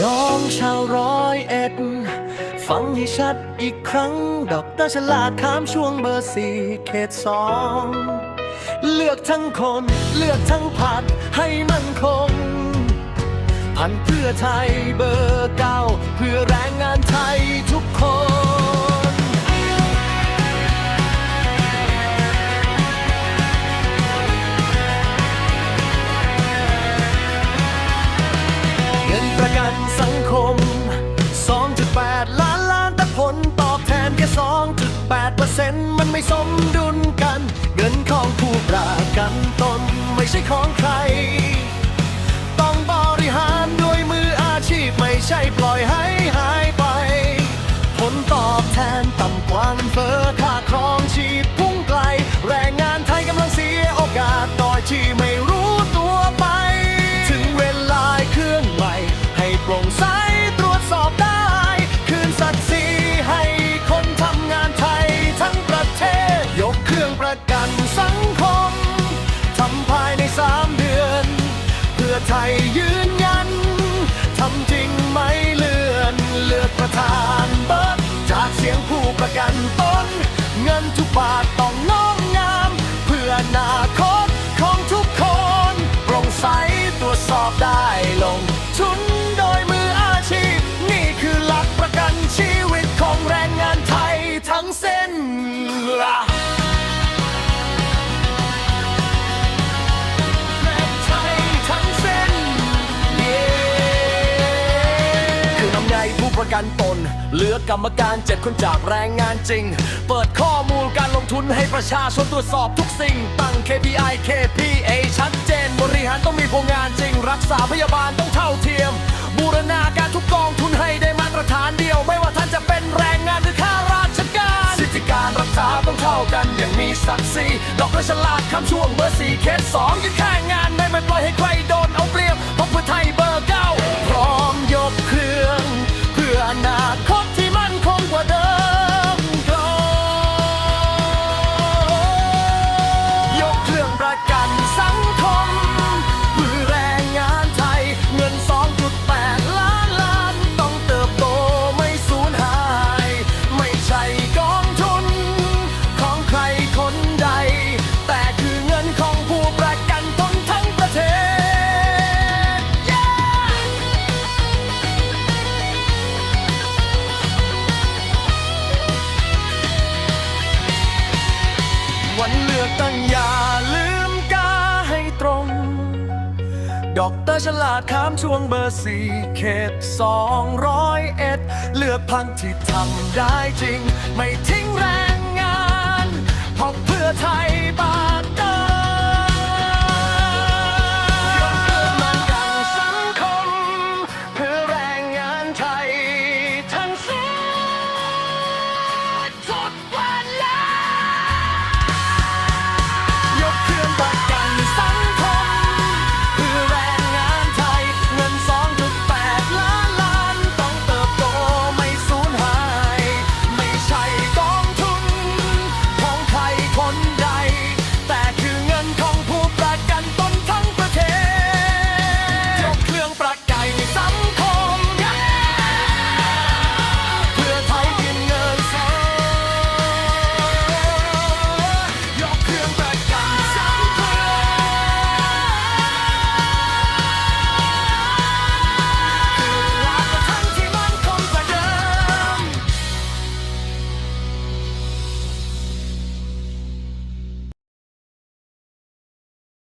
ยองชาวร้อยเอ็ด ฟังให้ชัดอีกครั้ง ดอกตอฉลาดข้ามช่วงเบอร์สี่เขตสอง เลือกทั้งคน เลือกทั้งผัดให้มันคง พันเพื่อไทยเบอร์เก้า เพื่อแรงงานไทยทุกคน เซ็นมันไม่สมดุลกัน เงินของผู้ประกันตนไม่ใช่ของใคร ต้องบริหารด้วยมืออาชีพไม่ใช่ปล่อยให้ ไทยยืนยัน ทำจริงไม่เลื่อนเลือกประธานเบิร์ดจากเสียงผู้ประกันตน เงินทุกบาทต้องน้อมงาม เพื่ออนาคตของทุกคนโปร่งใสตรวจสอบได้ ประกันตน เหลือกกรรมการเจ็ดคนจากแรงงานจริง เปิดข้อมูลการลงทุนให้ประชาชนตรวจสอบทุกสิ่ง ตั้ง KPI KPA ชัดเจน บริหารต้องมีโครงงานจริง รักษาพยาบาลต้องเท่าเทียม บูรณาการทุกกองทุนให้ได้มาตรฐานเดียว ไม่ว่าท่านจะเป็นแรงงานหรือข้าราชการสิทธิการรักษาต้องเท่ากันอย่างมีศักดิ์ศรีดอกกระฉลาดคำช่วงเบอร์สี่เคสสองยึดค่างานไม่ไม่ปล่อยให้ใครโดนเอาเปรียบ อกเตอรฉลาดข้ามช่วงเบอร์สี่เขตสองร้อยเอ็ดเลือกพันที่ทำได้จริง ไม่ทิ้งแรง